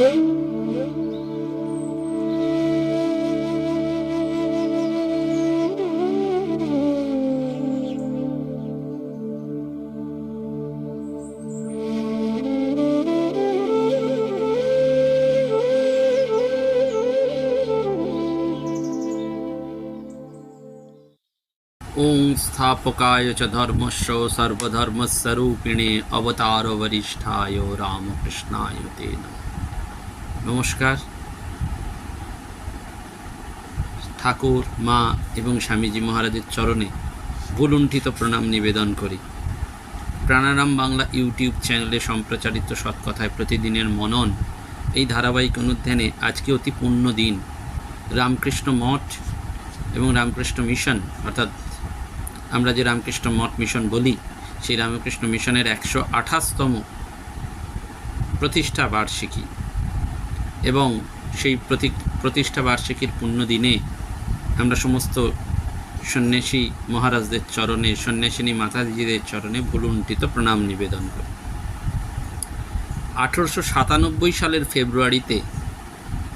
ওং স্থাপকায় চ ধর্মস্য সর্বধর্মস্বরূপিণে অবতার বরিষ্ঠায় রামকৃষ্ণায় তে নমঃ নমস্কার। ঠাকুর, মা এবং স্বামীজি মহারাজের চরণে ভুলুণ্ঠিত প্রণাম নিবেদন করি। প্রাণারাম বাংলা ইউটিউব চ্যানেলে সম্প্রচারিত সৎকথায় প্রতিদিনের মনন এই ধারাবাহিক অনুধ্যানে আজকে অতি পূর্ণ দিন। রামকৃষ্ণ মঠ এবং রামকৃষ্ণ মিশন, অর্থাৎ আমরা যে রামকৃষ্ণ মঠ মিশন বলি, সেই রামকৃষ্ণ মিশনের একশো আঠাশতম প্রতিষ্ঠা বার্ষিকী। এবং সেই প্রতি, প্রতিষ্ঠা বার্ষিকীর পুণ্য দিনে আমরা সমস্ত সন্ন্যাসী মহারাজদের চরণে, সন্ন্যাসিনী মাতাজিদের চরণে ভুলুণ্ঠিত প্রণাম নিবেদন করি। আঠেরোশো সাতানব্বই সালের ফেব্রুয়ারিতে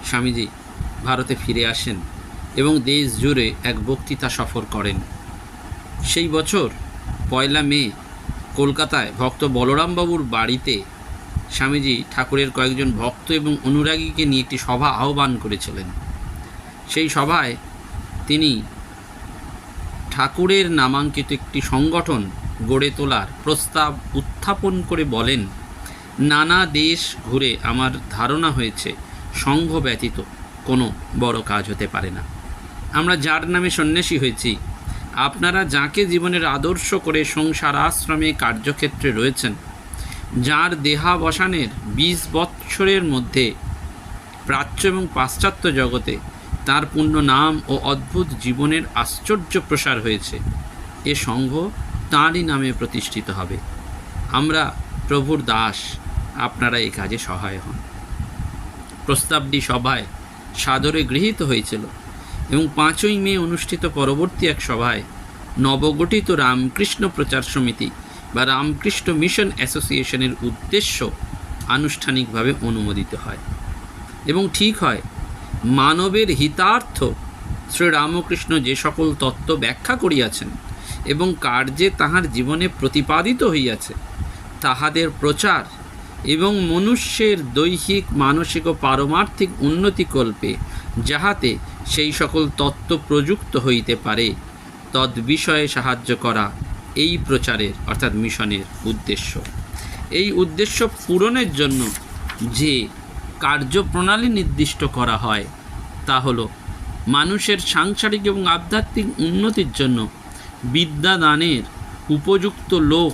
স্বামীজি ভারতে ফিরে আসেন এবং দেশ জুড়ে এক বক্তৃতা সফর করেন। সেই বছর পয়লা মে কলকাতায় ভক্ত বলরামবাবুর বাড়িতে স্বামীজি ঠাকুরের কয়েকজন ভক্ত এবং অনুরাগীকে নিয়ে একটি সভা আহ্বান করেছিলেন। সেই সভায় তিনি ঠাকুরের নামাঙ্কিত একটি সংগঠন গড়ে তোলার প্রস্তাব উত্থাপন করে বলেন, নানা দেশ ঘুরে আমার ধারণা হয়েছে, সংঘ ব্যতীত কোনো বড় কাজ হতে পারে না। আমরা যার নামে সন্ন্যাসী হয়েছি, আপনারা যাকে জীবনের আদর্শ করে সংসার আশ্রমে কার্যক্ষেত্রে রয়েছেন যার দেহাবসানের বিশ বৎসরের মধ্যে প্রাচ্য এবং পাশ্চাত্য জগতে তার পূর্ণ নাম ও অদ্ভুত জীবনের আশ্চর্য প্রসার হয়েছে। এ সংঘ তাঁরই নামে প্রতিষ্ঠিত হবে। আমরা প্রভুর দাস, আপনারা এই কাজে সহায় হন। প্রস্তাবটি সভায় সাদরে গৃহীত হয়েছিল এবং পাঁচই মে অনুষ্ঠিত পরবর্তী এক সভায় নবগঠিত রামকৃষ্ণ প্রচার সমিতি বা রামকৃষ্ণ মিশন অ্যাসোসিয়েশনের উদ্দেশ্য আনুষ্ঠানিকভাবে অনুমোদিত হয়। এবং ঠিক হয়, মানবের হিতার্থ শ্রীরামকৃষ্ণ যে সকল তত্ত্ব ব্যাখ্যা করিয়াছেন এবং কার্যে তাহার জীবনে প্রতিপাদিত হইয়াছে, তাহাদের প্রচার এবং মনুষ্যের দৈহিক, মানসিক ও পারমার্থিক উন্নতিকল্পে যাহাতে সেই সকল তত্ত্ব প্রযুক্ত হইতে পারে, তদ্বিষয়ে সাহায্য করা এই প্রচারের, অর্থাৎ মিশনের উদ্দেশ্য। এই উদ্দেশ্য পূরণের জন্য যে কার্যপ্রণালী নির্দিষ্ট করা হয়, তা হলো মানুষের সাংসারিক এবং আধ্যাত্মিক উন্নতির জন্য বিদ্যাদানের উপযুক্ত লোক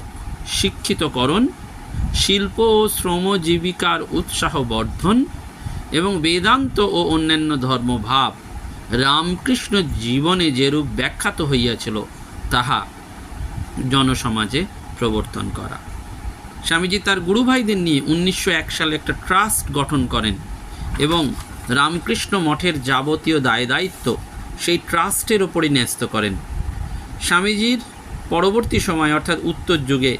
শিক্ষিতকরণ, শিল্প ও শ্রমজীবিকার উৎসাহ বর্ধন এবং বেদান্ত ও অন্যান্য ধর্মভাব রামকৃষ্ণ জীবনে যেরূপ ব্যাখ্যাত হইয়াছিল, তাহা জনসমাজে প্রবর্তন করা। স্বামীজি তার গুরু ভাইদের নিয়ে উনিশশো এক সালে একটা ট্রাস্ট গঠন করেন এবং রামকৃষ্ণ মঠের যাবতীয় দায় দায়িত্ব সেই ট্রাস্টের ওপরই ন্যস্ত করেন। স্বামীজির পরবর্তী সময় অর্থাৎ উত্তর যুগে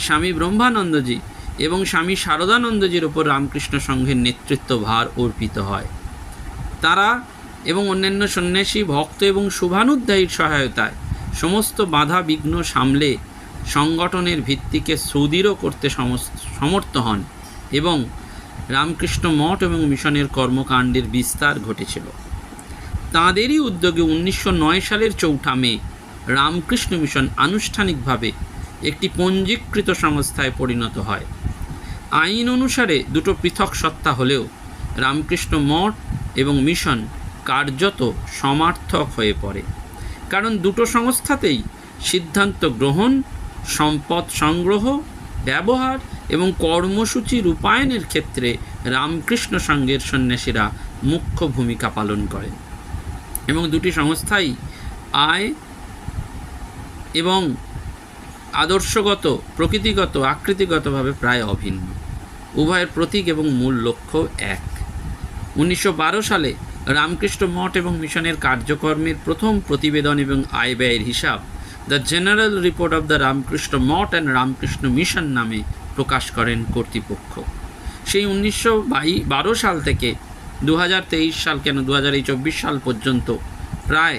স্বামী ব্রহ্মানন্দজি এবং স্বামী শারদানন্দজির ওপর রামকৃষ্ণ সংঘের নেতৃত্ব ভার অর্পিত হয়। তারা এবং অন্যান্য সন্ন্যাসী, ভক্ত এবং শুভানুধ্যায়ীর সহায়তায় সমস্ত বাধা বিঘ্ন সামলে সংগঠনের ভিত্তিকে সুদৃঢ় করতে সমর্থ হন এবং রামকৃষ্ণ মঠ এবং মিশনের কর্মকাণ্ডের বিস্তার ঘটেছিল। তাঁদেরই উদ্যোগে উনিশশো নয় সালের চৌঠা মে রামকৃষ্ণ মিশন আনুষ্ঠানিকভাবে একটি পঞ্জীকৃত সংস্থায় পরিণত হয়। আইন অনুসারে দুটো পৃথক সত্তা হলেও রামকৃষ্ণ মঠ এবং মিশন কার্যত সমার্থক হয়ে পড়ে। কারণ দুটো সংস্থাতেই সিদ্ধান্ত গ্রহণ, সম্পদ সংগ্রহ, ব্যবহার এবং কর্মসূচি রূপায়ণের ক্ষেত্রে রামকৃষ্ণ সংঘের সন্ন্যাসীরা মুখ্য ভূমিকা পালন করেন এবং দুটি সংস্থাই আয় এবং আদর্শগত, প্রকৃতিগত, আকৃতিগতভাবে প্রায় অভিন্ন। উভয়ের প্রতীক এবং মূল লক্ষ্য এক। উনিশশো সালে রামকৃষ্ণ মঠ এবং মিশনের কার্যকর্মের প্রথম প্রতিবেদন এবং আয় ব্যয়ের হিসাব the general report of the Ramakrishna Math and Ramakrishna Mission নামে প্রকাশ করেন কর্তৃপক্ষ। সেই উনিশশো বারো সাল থেকে দু হাজার তেইশ সাল কেন দু সাল পর্যন্ত প্রায়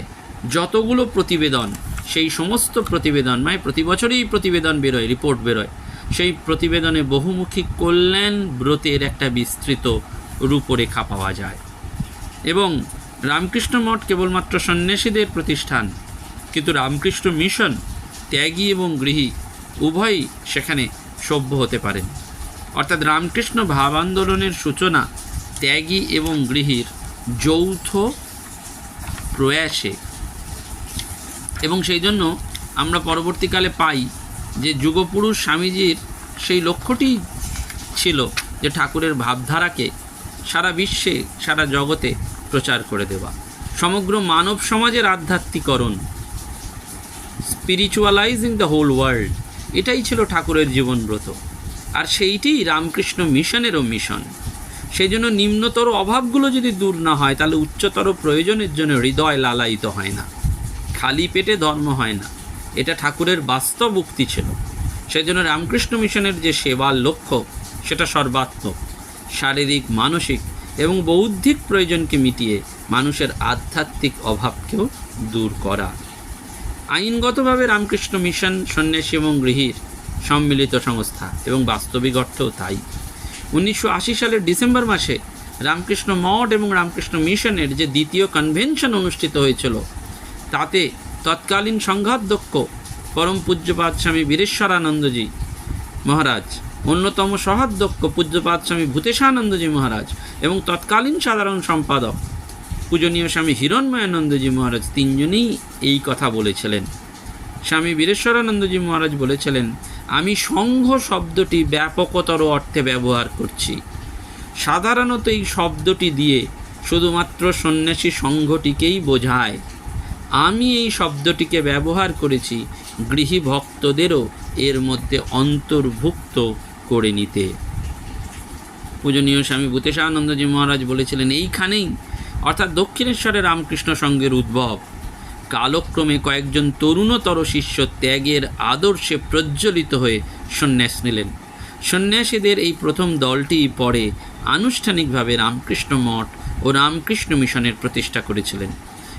যতগুলো প্রতিবেদন, সেই সমস্ত প্রতিবেদন মানে প্রতি বছরই প্রতিবেদন বেরোয় রিপোর্ট বেরোয়, সেই প্রতিবেদনে বহুমুখী কল্যাণ ব্রতের একটা বিস্তৃত রূপরেখা পাওয়া যায়। এবং রামকৃষ্ণ মঠ কেবলমাত্র সন্ন্যাসীদের প্রতিষ্ঠান, কিন্তু রামকৃষ্ণ মিশন ত্যাগী এবং গৃহী উভয়ই সেখানে সভ্য হতে পারেন। অর্থাৎ রামকৃষ্ণ ভাব আন্দোলনের সূচনা ত্যাগী এবং গৃহীর যৌথ প্রয়াসে। এবং সেই জন্য আমরা পরবর্তীকালে পাই যে যুগপুরুষ স্বামীজির সেই লক্ষ্যটি ছিল যে ঠাকুরের ভাবধারাকে সারা বিশ্বে, সারা জগতে প্রচার করে দেওয়া। সমগ্র মানব সমাজের আধ্যাত্মিকরণ স্পিরিচুয়ালাইজিং দ্য হোল ওয়ার্ল্ড এটাই ছিল ঠাকুরের জীবনব্রত আর সেইটিই রামকৃষ্ণ মিশনেরও মিশন। সেই জন্য নিম্নতর অভাবগুলো যদি দূর না হয়, তাহলে উচ্চতর প্রয়োজনের জন্য হৃদয় লালায়িত হয় না। খালি পেটে ধর্ম হয় না। এটা ঠাকুরের বাস্তব উক্তি ছিল। সেই জন্য রামকৃষ্ণ মিশনের যে সেবার লক্ষ্য, সেটা সর্বাত্মক। শারীরিক, মানসিক এবং বৌদ্ধিক প্রয়োজনকে মিটিয়ে মানুষের আধ্যাত্মিক অভাবকেও দূর করা। আইনগতভাবে রামকৃষ্ণ মিশন সন্ন্যাসী এবং গৃহীর সম্মিলিত সংস্থা এবং বাস্তবিক অর্থও তাই। উনিশশো আশি সালের ডিসেম্বর মাসে রামকৃষ্ণ মঠ এবং রামকৃষ্ণ মিশনের যে দ্বিতীয় কনভেনশন অনুষ্ঠিত হয়েছিল, তাতে তৎকালীন সংঘাধ্যক্ষ পরম পূজ্যপাদ স্বামী বীরেশ্বরানন্দজি মহারাজ অন্যতম সহাধ্যক্ষ পূজ্যপাদ স্বামী ভূতেশানন্দজি মহারাজ এবং তৎকালীন সাধারণ সম্পাদক পূজনীয় স্বামী হিরণময়ানন্দজি মহারাজ তিনজনেই এই কথা বলেছিলেন। স্বামী বীরেশ্বরানন্দজি মহারাজ বলেছিলেন, আমি সংঘ শব্দটি ব্যাপকতর অর্থে ব্যবহার করছি। সাধারণত এই শব্দটি দিয়ে শুধুমাত্র সন্ন্যাসী সংঘটিকেই বোঝায়। আমি এই শব্দটিকে ব্যবহার করেছি গৃহী ভক্তদেরও এর মধ্যে অন্তর্ভুক্ত করে নিতে। পূজনীয় স্বামী ভূতেশানন্দজি মহারাজ বলেছিলেন, এইখানেই, অর্থাৎ দক্ষিণেশ্বরে রামকৃষ্ণ সঙ্গের উদ্ভব। কালক্রমে কয়েকজন তরুণতর শিষ্য ত্যাগের আদর্শে প্রজ্বলিত হয়ে সন্ন্যাস নিলেন। সন্ন্যাসীদের এই প্রথম দলটি পরে আনুষ্ঠানিকভাবে রামকৃষ্ণ মঠ ও রামকৃষ্ণ মিশনের প্রতিষ্ঠা করেছিলেন।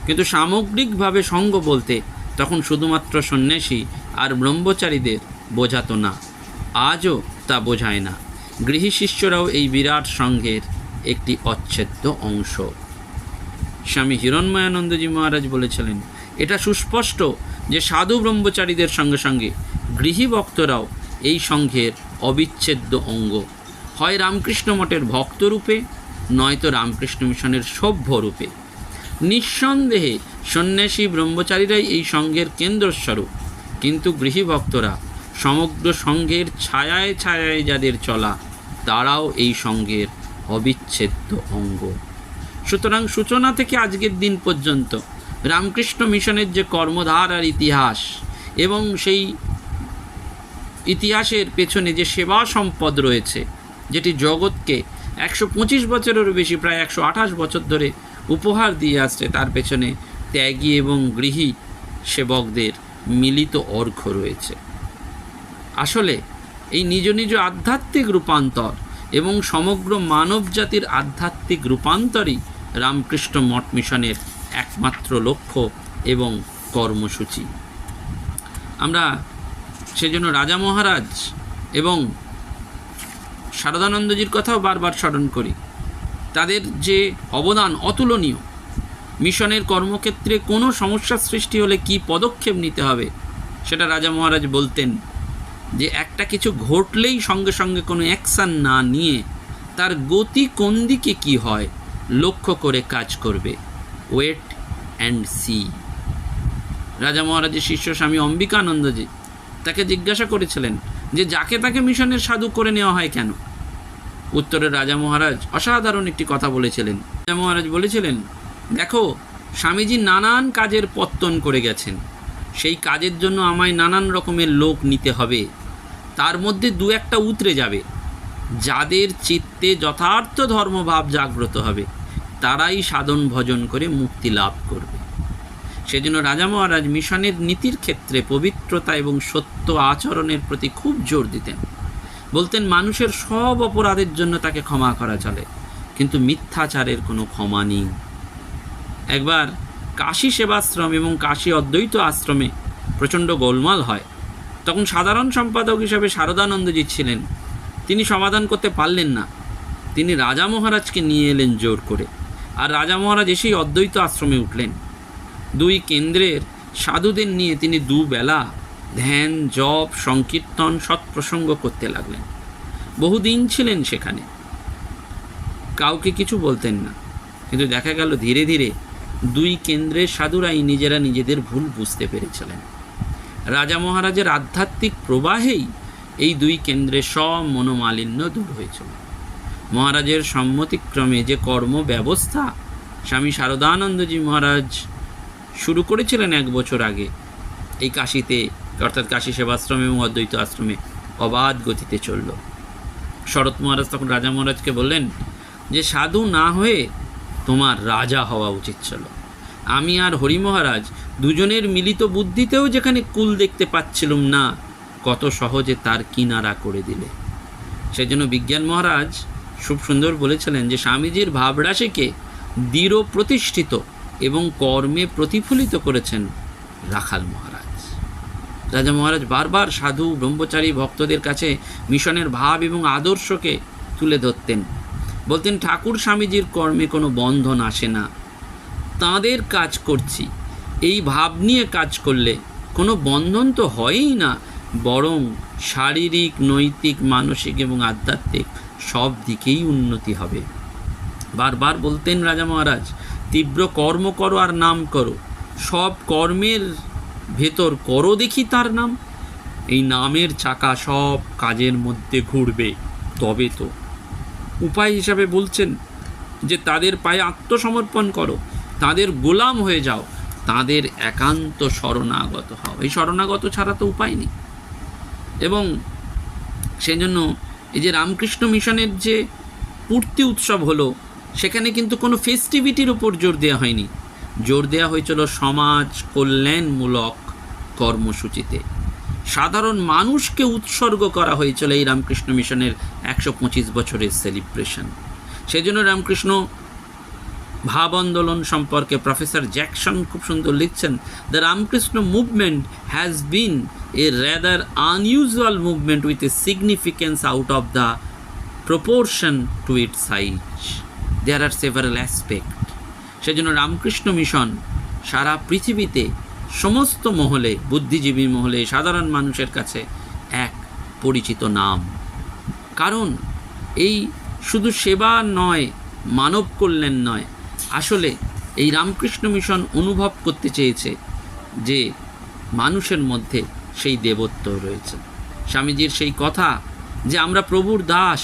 কিন্তু সামগ্রিকভাবে সঙ্গ বলতে তখন শুধুমাত্র সন্ন্যাসী আর ব্রহ্মচারীদের বোঝাতো না। আজও তা বোঝায় না। গৃহী শিষ্যরাও এই বিরাট সংঘের একটি অচ্ছেদ্য অংশ। স্বামী হিরণময়ানন্দজি মহারাজ বলেছিলেন, এটা সুস্পষ্ট যে সাধু ব্রহ্মচারীদের সঙ্গে সঙ্গে গৃহী ভক্তরাও এই সংঘের অবিচ্ছেদ্য অঙ্গ। হয় রামকৃষ্ণ মঠের ভক্তরূপে নয়তো রামকৃষ্ণ মিশনের সভ্য রূপে। নিঃসন্দেহে সন্ন্যাসী ব্রহ্মচারীরাই এই সংঘের কেন্দ্রস্বরূপ। কিন্তু গৃহী ভক্তরা সমগ্র সংঘের ছায়ায় ছায়ায় যাদের চলা, তারাও এই সংঘের অবিচ্ছেদ্য অঙ্গ। সুতরাং সূচনা থেকে আজকের দিন পর্যন্ত রামকৃষ্ণ মিশনের যে কর্মধার আর ইতিহাস এবং সেই ইতিহাসের পেছনে যে সেবা সম্পদ রয়েছে, যেটি জগৎকে একশো পঁচিশ বছরেরও বেশি, প্রায় একশো আঠাশ বছর ধরে উপহার দিয়ে আসছে, তার পেছনে ত্যাগী এবং গৃহী সেবকদের মিলিত অর্ঘ্য রয়েছে। আসলে এই নিজ নিজ আধ্যাত্মিক রূপান্তর এবং সমগ্র মানব জাতির আধ্যাত্মিক রূপান্তরই রামকৃষ্ণ মঠ মিশনের একমাত্র লক্ষ্য এবং কর্মসূচি। আমরা সেজন্য রাজা মহারাজ এবং শারদানন্দজির কথাও বারবার স্মরণ করি। তাদের যে অবদান অতুলনীয়, মিশনের কর্মক্ষেত্রে কোনো সমস্যা সৃষ্টি হলে কি পদক্ষেপ নিতে হবে, সেটা রাজা মহারাজ বলতেন যে একটা কিছু ঘটলেই সঙ্গে সঙ্গে কোনো অ্যাকশান না নিয়ে তার গতি কোন দিকে কী হয় লক্ষ্য করে কাজ করবে। Wait and see. রাজা মহারাজের শিষ্য স্বামী অম্বিকানন্দজি তাকে জিজ্ঞাসা করেছিলেন যে যাকে তাকে মিশনের সাধু করে নেওয়া হয় কেন? উত্তরে রাজা মহারাজ অসাধারণ একটি কথা বলেছিলেন। রাজা মহারাজ বলেছিলেন, দেখো, স্বামীজি নানান কাজের পত্তন করে গেছেন। সেই কাজের জন্য আমায় নানান রকমের লোক নিতে হবে। তার মধ্যে দু একটা উতরে যাবে। যাদের চিত্তে যথার্থ ধর্মভাব জাগ্রত হবে, তারাই সাধন ভজন করে মুক্তি লাভ করবে। সেজন্য রাজা মহারাজ মিশনের নীতির ক্ষেত্রে পবিত্রতা এবং সত্য আচরণের প্রতি খুব জোর দিতেন। বলতেন, মানুষের সব অপরাধের জন্য তাকে ক্ষমা করা চলে, কিন্তু মিথ্যাচারের কোনো ক্ষমা নেই। একবার কাশী সেবাশ্রম এবং কাশী অদ্বৈত আশ্রমে প্রচণ্ড গোলমাল হয়। তখন সাধারণ সম্পাদক হিসাবে শারদানন্দজি ছিলেন। তিনি সমাধান করতে পারলেন না। তিনি রাজা মহারাজকে নিয়ে এলেন জোর করে। আর রাজা মহারাজ এসেই অদ্বৈত আশ্রমে উঠলেন। দুই কেন্দ্রের সাধুদের নিয়ে তিনি দুবেলা ধ্যান, জপ, সংকীর্তন, সৎপ্রসঙ্গ করতে লাগলেন। বহুদিন ছিলেন সেখানে। কাউকে কিছু বলতেন না। কিন্তু দেখা গেল ধীরে ধীরে দুই কেন্দ্রের সাধুরাই নিজেরা নিজেদের ভুল বুঝতে পেরেছিলেন। রাজা মহারাজের আধ্যাত্মিক প্রবাহেই এই দুই কেন্দ্রে সব মনোমালিন্য দূর হয়েছিল। মহারাজের সম্মতিক্রমে যে কর্ম ব্যবস্থা স্বামী শারদানন্দজি মহারাজ শুরু করেছিলেন এক বছর আগে, এই কাশিতে, অর্থাৎ কাশি সেবাশ্রম এবং অদ্বৈত আশ্রমে অবাধ গতিতে চলল। শরৎ মহারাজ তখন রাজা মহারাজকে বললেন যে, সাধু না হয়ে তোমার রাজা হওয়া উচিত ছিল। আমি আর হরি মহারাজ দুজনের মিলিত বুদ্ধিতেও যেখানে কুল দেখতে পাচ্ছিলুম না, কত সহজে তার কিনারা করে দিলে। সেজন্য বিজ্ঞান মহারাজ খুব সুন্দর বলেছিলেন যে, স্বামীজির ভাবরাশিকে দৃঢ় প্রতিষ্ঠিত এবং কর্মে প্রতিফলিত করেছেন রাখাল মহারাজ। রাজা মহারাজ বারবার সাধু, ব্রহ্মচারী ভক্তদের কাছে মিশনের ভাব এবং আদর্শকে তুলে ধরতেন। বলতেন, ঠাকুর স্বামীজির কর্মে কোনো বন্ধন আসে না। তাঁদের কাজ করছি এই ভাব নিয়ে কাজ করলে কোনো বন্ধন তো হয়ই না, বরং শারীরিক, নৈতিক, মানসিক এবং আধ্যাত্মিক সব দিকেই উন্নতি হবে। বারবার বলতেন রাজা মহারাজ, তীব্র কর্ম করো আর নাম করো। সব কর্মের ভেতর করো দেখি তার নাম। এই নামের চাকা সব কাজের মধ্যে ঘুরবে, তবে তো। উপায় হিসাবে বলছেন যে, তাদের পায়ে আত্মসমর্পণ করো, তাদের গোলাম হয়ে যাও। তাদের একান্ত শরণাগত হও। এই শরণাগত ছাড়া তো উপায় নেই। এবং সেই জন্য এই যে রামকৃষ্ণ মিশনের যে পূর্তি উৎসব হলো, সেখানে কিন্তু কোনো ফেস্টিভিটির ওপর জোর দেওয়া হয়নি। জোর দেওয়া হয়েছিল সমাজ কল্যাণমূলক কর্মসূচিতে। সাধারণ মানুষকে উৎসর্গ করা হয়েছিল এই রামকৃষ্ণ মিশনের একশো পঁচিশ বছরের সেলিব্রেশন সেজন্য রামকৃষ্ণ ভাব আন্দোলন সম্পর্কে প্রফেসর জ্যাকসন খুব সুন্দর লিখছেন the Ramakrishna movement has been a rather unusual movement with a significance out of the proportion to it size there are several aspect সেজন্য রামকৃষ্ণ মিশন সারা পৃথিবীতে সমস্ত মহলে, বুদ্ধিজীবী মহলে, সাধারণ মানুষের কাছে এক পরিচিত নাম। কারণ এই শুধু সেবা নয়, মানব কল্যাণ নয় আসলে এই রামকৃষ্ণ মিশন অনুভব করতে চেয়েছে যে মানুষের মধ্যে সেই দেবত্ব রয়েছে। স্বামীজির সেই কথা যে আমরা প্রভুর দাস,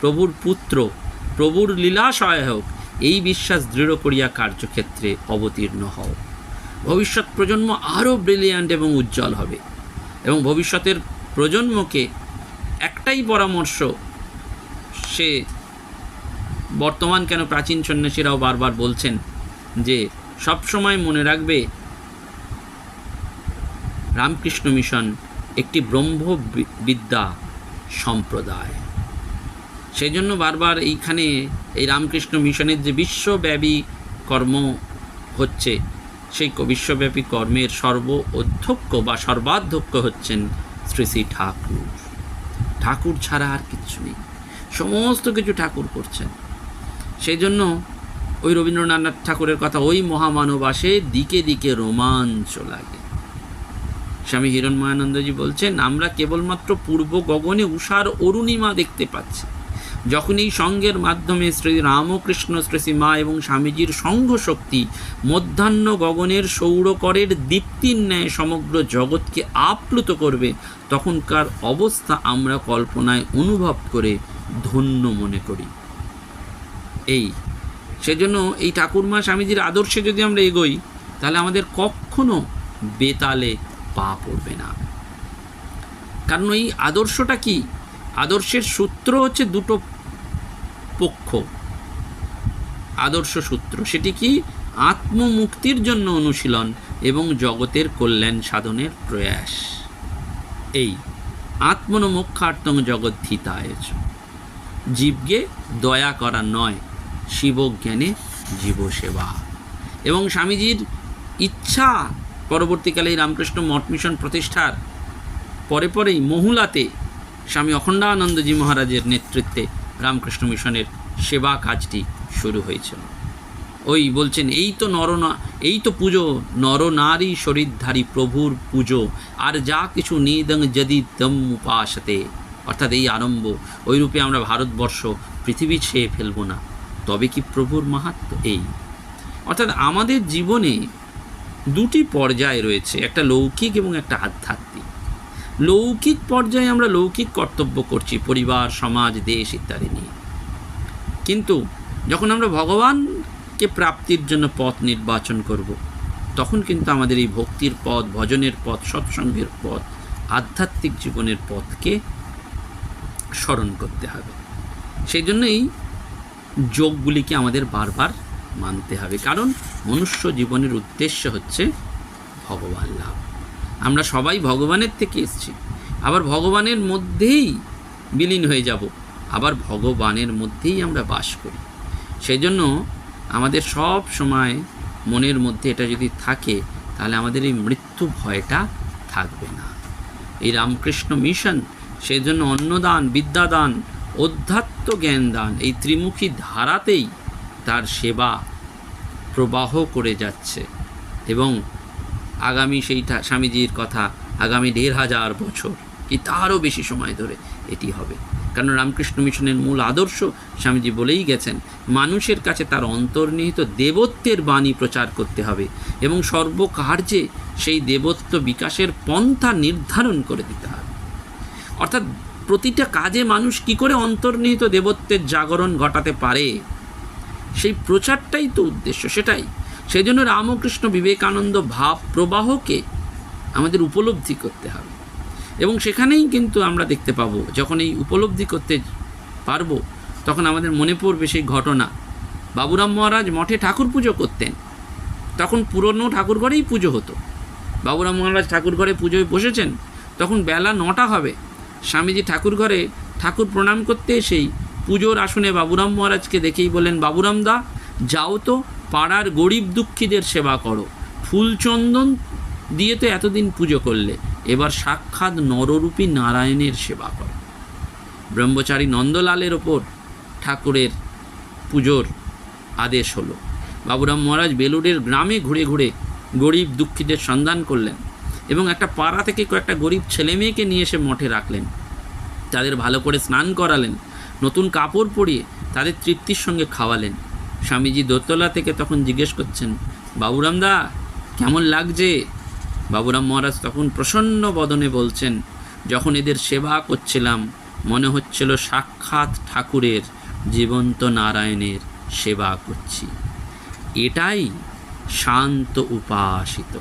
প্রভুর পুত্র, প্রভুর লীলা সহায়ক এই বিশ্বাস দৃঢ় করিয়া কার্যক্ষেত্রে অবতীর্ণ হও। ভবিষ্যৎ প্রজন্ম আরও ব্রিলিয়ান্ট এবং উজ্জ্বল হবে এবং ভবিষ্যতের প্রজন্মকে একটাই পরামর্শ সে বর্তমান কেন প্রাচীন সন্ন্যাসীরাও বারবার বলছেন যে সবসময় মনে রাখবে রামকৃষ্ণ মিশন একটি ব্রহ্ম বিদ্যা সম্প্রদায়। সেই জন্য বারবার এইখানে এই রামকৃষ্ণ মিশনের যে বিশ্বব্যাপী কর্ম হচ্ছে, সেই বিশ্বব্যাপী কর্মের সর্ব অধ্যক্ষ বা সর্বাধ্যক্ষ হচ্ছেন শ্রী শ্রী ঠাকুর। ঠাকুর ছাড়া আর কিচ্ছু নেই। সমস্ত কিছু ঠাকুর করছেন। সেই জন্য ওই রবীন্দ্রনাথ ঠাকুরের কথা ওই মহামানব আসে দিকে দিকে রোমাঞ্চ লাগে। স্বামী হিরণময়ানন্দজি বলছেন, আমরা কেবলমাত্র পূর্ব গগনে উষার অরুণিমা দেখতে পাচ্ছি। যখন এই সঙ্গের মাধ্যমে শ্রী রামকৃষ্ণ মা এবং স্বামীজির সঙ্ঘ শক্তি মধ্যাহ্ন গগনের সৌরকরের দীপ্তির ন্যায় সমগ্র জগৎকে আপ্লুত করবে, তখনকার অবস্থা আমরা কল্পনায় অনুভব করে ধন্য মনে করি। এই। সেজন্য এই ঠাকুরমা স্বামীজির আদর্শে যদি আমরা এগোই, তাহলে আমাদের কখনো বেতালে পা পড়বে না। কারণ এই আদর্শটা কি? আদর্শের সূত্র হচ্ছে দুটো পক্ষ। আদর্শ সূত্র, সেটি কি? আত্মমুক্তির জন্য অনুশীলন এবং জগতের কল্যাণ সাধনের প্রয়াস। এই, আত্মনমোক্ষার্থং জগদ্ধিতায়। জীবকে দয়া করা নয় শিবজ্ঞানে জীবসেবা। এবং স্বামীজির ইচ্ছা পরবর্তীকালে রামকৃষ্ণ মঠ মিশন প্রতিষ্ঠার পরে পরেই মহুলাতে স্বামী অখণ্ডানন্দজি মহারাজের নেতৃত্বে রামকৃষ্ণ মিশনের সেবা কাজটি শুরু হয়েছিল। ওই বলছেন, এই তো নরনা এই তো পুজো নরনারী শরীরধারী প্রভুর পুজো, আর যা কিছু নিদং যদি দম উপাসতে। অর্থাৎ এই আরম্ভ, ওইরূপে আমরা ভারতবর্ষ পৃথিবী ছেয়ে ফেলব না। তবে কি প্রভুর মাহাত্ম এই? অর্থাৎ আমাদের জীবনে দুটি পর্যায় রয়েছে, একটা লৌকিক এবং একটা আধ্যাত্মিক। লৌকিক পর্যায়ে আমরা লৌকিক কর্তব্য করছি, পরিবার, সমাজ, দেশ ইত্যাদি নিয়ে। কিন্তু যখন আমরা ভগবানকে প্রাপ্তির জন্য পথ নির্বাচন করব, তখন কিন্তু আমাদের এই ভক্তির পথ, ভজনের পথ, সৎসঙ্গের পথ, আধ্যাত্মিক জীবনের পথকে স্মরণ করতে হবে। সেই জন্য এই যোগগুলিকে আমাদের বারবার মানতে হবে। কারণ মনুষ্য জীবনের উদ্দেশ্য হচ্ছে ভগবান লাভ। আমরা সবাই ভগবানের থেকে এসেছি। আবার ভগবানের মধ্যেই বিলীন হয়ে যাব। আবার ভগবানের মধ্যেই আমরা বাস করি। সেই জন্য আমাদের সব সময় মনের মধ্যে এটা যদি থাকে, তাহলে আমাদের এই মৃত্যু ভয়টা থাকবে না। এই রামকৃষ্ণ মিশন সেই জন্য অন্নদান, বিদ্যাদান অধ্যাত্ম জ্ঞান দান এই ত্রিমুখী ধারাতেই তার সেবা প্রবাহ করে যাচ্ছে। এবং আগামী সেইটা স্বামীজির কথা আগামী দেড় হাজার বছর, কি তারও বেশি সময় ধরে এটি হবে। কারণ রামকৃষ্ণ মিশনের মূল আদর্শ স্বামীজি বলেই গেছেন, মানুষের কাছে তার অন্তর্নিহিত দেবত্বের বাণী প্রচার করতে হবে এবং সর্বকার্যে সেই দেবত্ব বিকাশের পন্থা নির্ধারণ করে দিতে হবে। অর্থাৎ প্রতিটা কাজে মানুষ কি করে অন্তর্নিহিত দেবত্বের জাগরণ ঘটাতে পারে? সেই প্রচারটাই তো উদ্দেশ্য সেটাই। সেই জন্য রামকৃষ্ণ বিবেকানন্দ ভাব প্রবাহকে আমাদের উপলব্ধি করতে হবে। এবং সেখানেই কিন্তু আমরা দেখতে পাবো, যখন এই উপলব্ধি করতে পারব, তখন আমাদের মনে পড়বে সেই ঘটনা। বাবুরাম মহারাজ মঠে ঠাকুর পুজো করতেন। তখন পুরনো ঠাকুর ঘরেই পুজো হতো। বাবুরাম মহারাজ ঠাকুর ঘরে পুজোয় বসেছেন, তখন বেলা নটা হবে। স্বামীজি ঠাকুর ঘরে ঠাকুর প্রণাম করতে এসেই পুজোর আসনে বাবুরাম মহারাজকে দেখেই বলেন বাবুরাম দা, যাও তো, পাড়ার গরিব দুঃখীদের সেবা করো। ফুলচন্দন দিয়ে তো এতদিন পুজো করলে, এবার সাক্ষাৎ নররূপী নারায়ণের সেবা করো। ব্রহ্মচারী নন্দলালের ওপর ঠাকুরের পুজোর আদেশ হলো। বাবুরাম মহারাজ বেলুড়ের গ্রামে ঘুরে ঘুরে গরিব দুঃখীদের সন্ধান করলেন। এবং একটা পাড়া থেকে কয়েকটা গরিব ছেলে মেয়েকে নিয়ে এসে মঠে রাখলেন। তাদের ভালো করে স্নান করালেন, নতুন কাপড় পরিয়ে তাদের তৃপ্তির সঙ্গে খাওয়ালেন। স্বামীজি দোতলা থেকে তখন জিজ্ঞেস করছেন, বাবুরাম দা, কেমন লাগছে? বাবুরাম মহারাজ তখন প্রসন্ন বদনে বলছেন, যখন এদের সেবা করছিলাম, মনে হচ্ছিল সাক্ষাৎ ঠাকুরের জীবন্ত নারায়ণের সেবা করছি। এটাই শান্ত উপাসিত।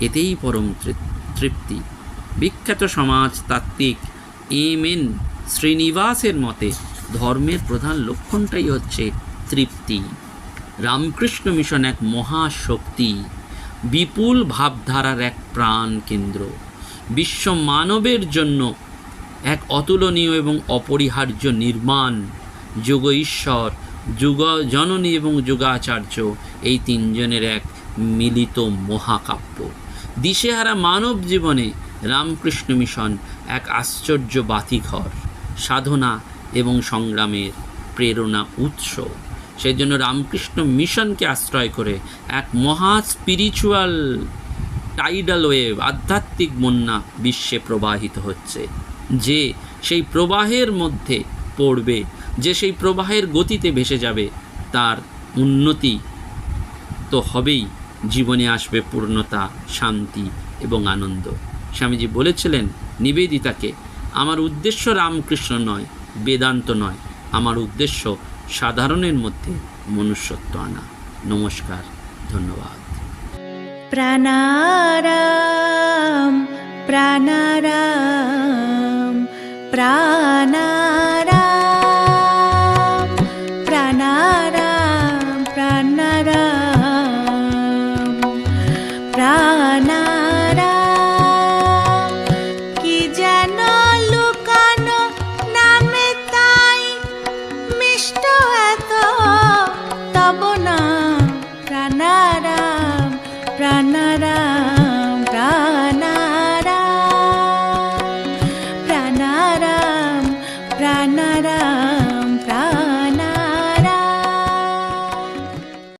এতেই পরম তৃপ্তি। বিখ্যাত সমাজ তাত্ত্বিক এম এন শ্রীনিবাসের মতে, ধর্মের প্রধান লক্ষণটাই হচ্ছে তৃপ্তি। রামকৃষ্ণ মিশন এক মহাশক্তি, বিপুল ভাবধারার এক প্রাণ কেন্দ্র। বিশ্ব মানবের জন্য এক অতুলনীয় এবং অপরিহার্য নির্মাণ। যুগ ঈশ্বর, যুগ জননী এবং যুগাচার্য, এই তিনজনের এক মিলিত মহাকাব্য। দিশেহারা মানব জীবনে রামকৃষ্ণ মিশন এক আশ্চর্য বাতিঘর, সাধনা এবং সংগ্রামের প্রেরণা উৎস। সেই জন্য রামকৃষ্ণ মিশনকে আশ্রয় করে এক মহা স্পিরিচুয়াল টাইডাল ওয়েভ আধ্যাত্মিক বন্যা বিশ্বে প্রবাহিত হচ্ছে। যে সেই প্রবাহের মধ্যে পড়বে, যে সেই প্রবাহের গতিতে ভেসে যাবে, তার উন্নতি তো হবেই। জীবনে আসবে পূর্ণতা, শান্তি এবং আনন্দ। স্বামীজি বলেছিলেন, নিবেদিতাকে, আমার উদ্দেশ্য রামকৃষ্ণ নয়, বেদান্ত নয়। আমার উদ্দেশ্য সাধারণের মধ্যে মনুষ্যত্ব আনা। নমস্কার, ধন্যবাদ। প্রাণারাম প্রাণারাম প্রাণারাম।